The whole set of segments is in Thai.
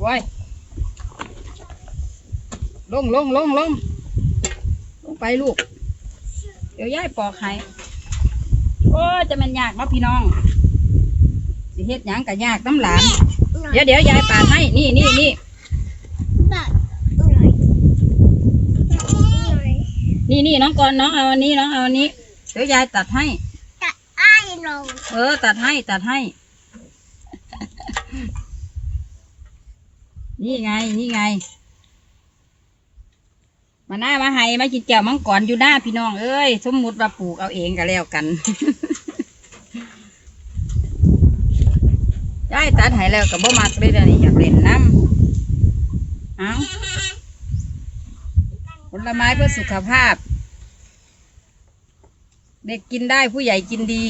โว้ยลงลงลงลงลงไปลูก เดี๋ยวยายปอกให้โอ้ยจะมันยากเนาะพี่น้อง สิเฮ็ดหยังก็ยากน้ำหลาน เดี๋ยวเดี๋ยวยายปาดให้ นี่นี่นี่แบบหน่อยหน่อยนี่นี่น้องกรณ์น้องเอาอันนี้น้องเอาอันนี้ เดี๋ยวยายตัดให้จะอ้ายลงเออ ตัดให้ตัดให้ นี่ไง นี่ไง มาหน้ามาให้มากินแก้วมังกรอยู่หน้าพี่น้องเอ้ย สมมุติว่าปลูกเอาเองก็แล้วกันได้ตัดให้แล้วก็บ่มักเลยเดี๋ยวนี้อยากเล่นน้ำเอาผลไม้เพื่อสุขภาพ เด็กกินได้ผู้ใหญ่กินดี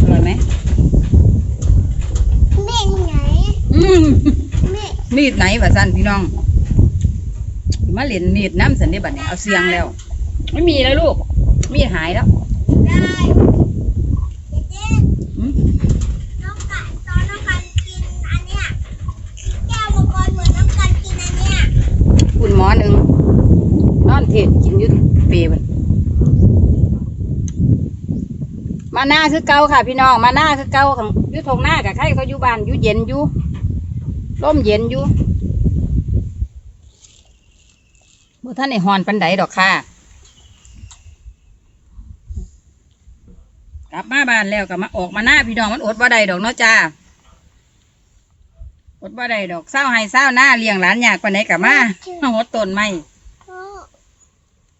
อร่อยไหม แม่ไหน อื มแม่มีดไหนวะสันพี่น้อง มาเล่นมีดน้ำสันนี่บัดนี้เอาเสียงแล้ว ไม่มีแล้วลูก มีดหายแล้วได้เจ๊อืมน้องกันตอนน้องกันกินอันเนี้ยแก้วมังกรเหมือนน้องกันกินอันเนี้ยคุณหมอหนึ่งนอนเทศกินอยุดเปรย์บัดมาหน้าคือเก่าค่ะพี่น้องมาหน้าคือเก่าของอยุทงหน้ากับใครเขาอยู่บ้านอยู่เย็นอยู่ ร่มเย็นอยู่บ่ท่านไอหอนปันไดดอกค่ะ กลับมาบ้านแล้วก็มาออกมาหน้าพี่น้องมันอดบ่ได้ดอกเนาะจ้า อดบ่ได้ดอกเศร้าให้เศร้าหน้าเลี้ยงหลานยากปานไหนกับมามาหดต้นไม่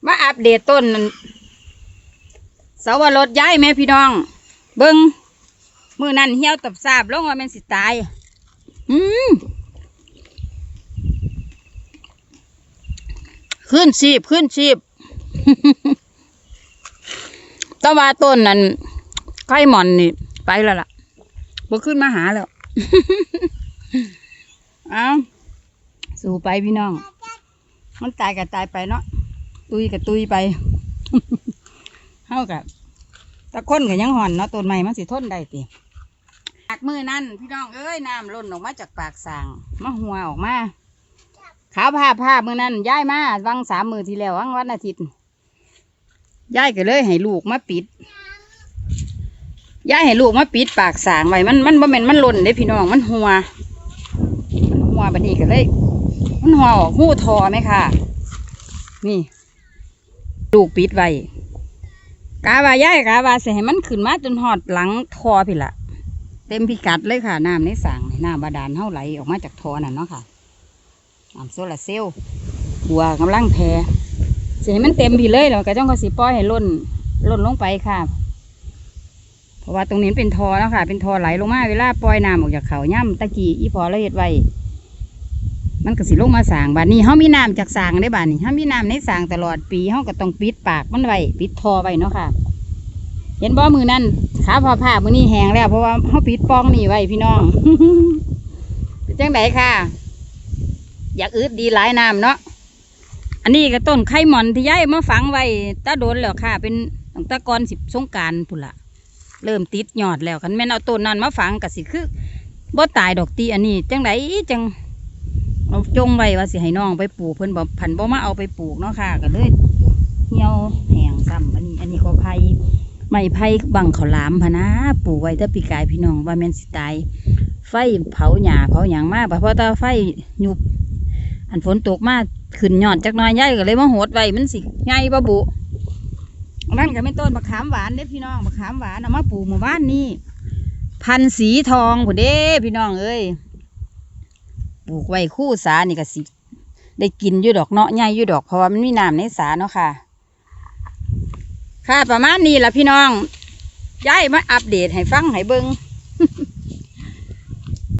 มาอัปเดตต้นเสาวรถย้ายแม่พี่น้อง เบิงมือนั่นเหี่ยวตับซาบลงว่าแม่นสิตาย อืม ขึ้นชีพขึ้นชีพแตว่าต้นนั้นไข่หมอนนี่ ไปแล้วล่ะบ่ขึ้นมาหาแล้ว เอาสู่ไปพี่น้อง มันตายก็ตายไปเนาะตุยกับตุยไปเฮากับตะคนกับยังห่อนเนาะต้นไม้มันสิทนได้ติปากมือนั่นพี่น้องเอ้ยน้ำล้นออกมาจากปากสางมาหัวออกมา ขาวผ้าผ้ามือนั่นย้ายมาวังสามมือที่แล้ววังวันอาทิตย์ย้ายก็เลยให้ลูกมาปิดย้ายให้ลูกมาปิดปากสางไว้มันมันบ่แม่นมันล้นเด้พี่น้องมันหัวมันหัวบัดนี้ก็เลย มันหัวออกหูทอไหมค่ะ นี่ ลูกปิดไว้กาว่าย้ายกาว่าสิให้มันขึ้นมาจนหอดหลังทอพี่ละเต็มพิกัดเลยค่ะน้ำในสางนี่น้ำบาดาลเท่าไหลออกมาจากทอนั่นเนาะค่ะ น้ำโซลาเซลล์บัวกำลังแพรสิให้มันเต็มพี่เลยแล้วก็ต้องก็สิปล่อยให้ล้นล้นลงไปค่ะ เพราะว่าตรงนี้เป็นทอแล้วค่ะ เป็นทอไหลลงมาเวลาปล่อยน้ำออกจากเขาย่ำตะกี้อีพอละเอียดไว้มันก็สิลงมาสางบานนี้เฮามีน้ำจากสางได้บานนี้เฮามีน้ำในสางตลอดปีเฮาก็ต้องปิดปากมันไว้ปิดทอไว้เนาะค่ะ เห็นบ่มือนั่นขาพอผ้ามือนี้แห้งแล้วเพราะว่าเฮาปิดปองนี่ไว้พี่น้องเจังไดค่ะ อยากอึดดีหลายน้ำเนาะอันนี้ก็ต้นไข่หมอนที่ย้ายมาฝังไว้ตาโดนแล้วค่ะ เป็นตั้งตะกอนสิบสงการพุ่นละเริ่มติดยอดแล้วคันแม่นเอาต้นนั้นมาฝังก็สิคือบ่ตายดอกตีอันนี้จังไดจังเอาจงไว้ว่าสิให้น้องไปปลูกเพิ่นบอกผันบ่มาเอาไปปลูกเนาะค่ะก็เลยเหี่ยวแห้งซ้ำอันนี้ อันนี้ก็ไผ่ไม้ไผ่บังเขาหลามพะนะปลูกไว้แต่ปีกายพี่น้องว่าแม่นสิตายไฟเผาหญ้าเผาหยางมากเพราะแต่ไฟหยุบ อันฝนตกมาขึ้นยอดจักน้อยใหญ่ก็เลยมาโหดไว้มันสิใหญ่บ่บุอันนั่นก็เป็นต้นมะขามหวานเด้พี่น้องมะขามหวานเอามาปลูกหมู่บ้านนี่พันสีทองผู้เด้พี่น้องเอ้ยปลูกไว้คู่สานี่ก็สิได้กินอยู่ดอกเนาะใหญ่อยู่ดอกเพราะว่ามันมีน้ำในสาเนาะค่ะ ค่ะประมาณนี้ละพี่น้องย้ายมาอัปเดตให้ฟังให้เบิ้ง